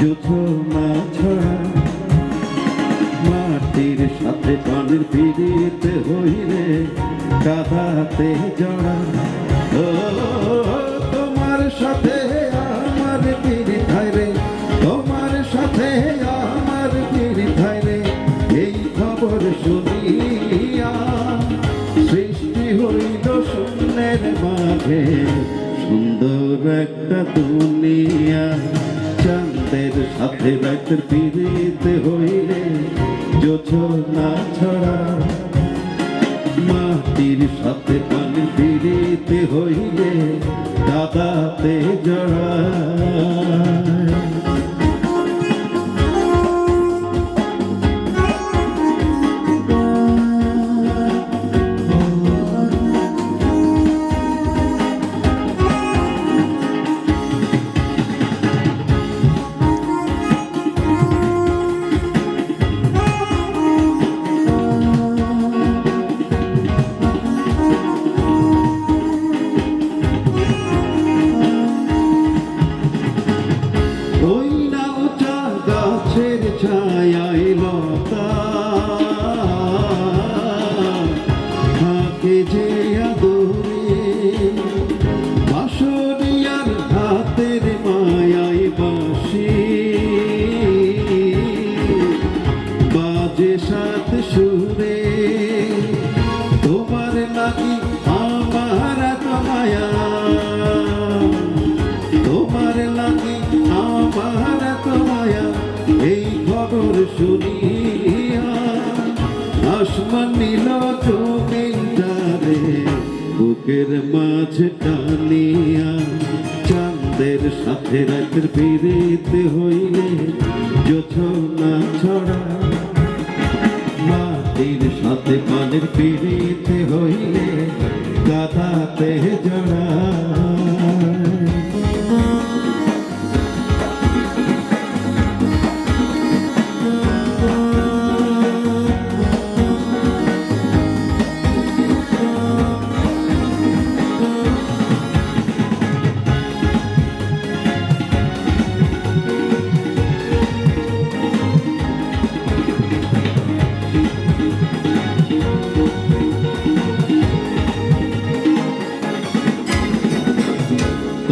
জোছনা ছড়া মাটির সাথে পানির পিড়িতে হইলে কাদাতে জড়া। তোমার সাথে আমার পিড়ি রে, তোমার সাথে আমার পিড়ি রে। এই খবর শুনিয়া সৃষ্টি হইল শূন্যের মাঝে, সুন্দর একটা দুনিয়া। চাঁদের সাথে রাতের পিড়িতে হইলে জোছনা ছড়া। মাটির সাথে পানি পিড়িতে হইলে দাদাতে জড়া। আমার এত মায়া এই খবর শুনিয়া আসমান নীল জমিনটারে বুকের মাঝে টানিয়া চাঁদের সাথে রাতের পিড়িতে হইলে জোছনা ছড়া। মাটির সাথে পানির পিড়িতে হইলে গাদাতে জড়া।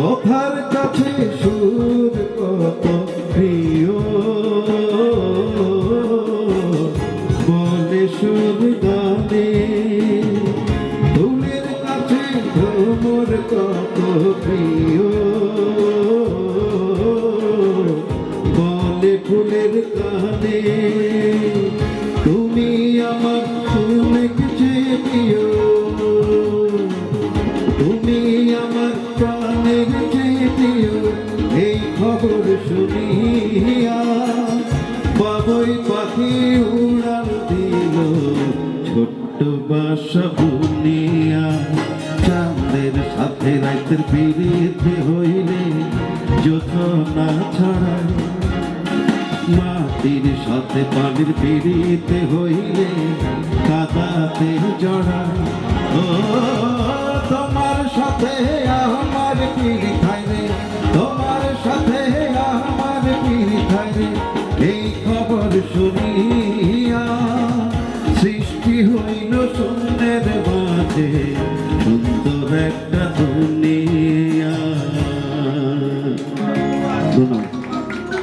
কথার কাছে সুর কত প্রিয়। বলে সুর গানে ফুলের কাছে ভ্রমর কত প্রিয়। বলে ফুলের গানে শুনিয়া বাবুই পাখি উড়াল দিল, ছোট্ট বাসা বুনিয়া। চাঁদের সাথে রাতের পিড়িতে হইলে যোথনা ছড়া মাটির সাথে পানির পিড়িতে হইলে কাদাতে জড়া ও, তোমার সাথে আমার পিড়ি বাড়িতে সুন্দর একটা দুনিয়া।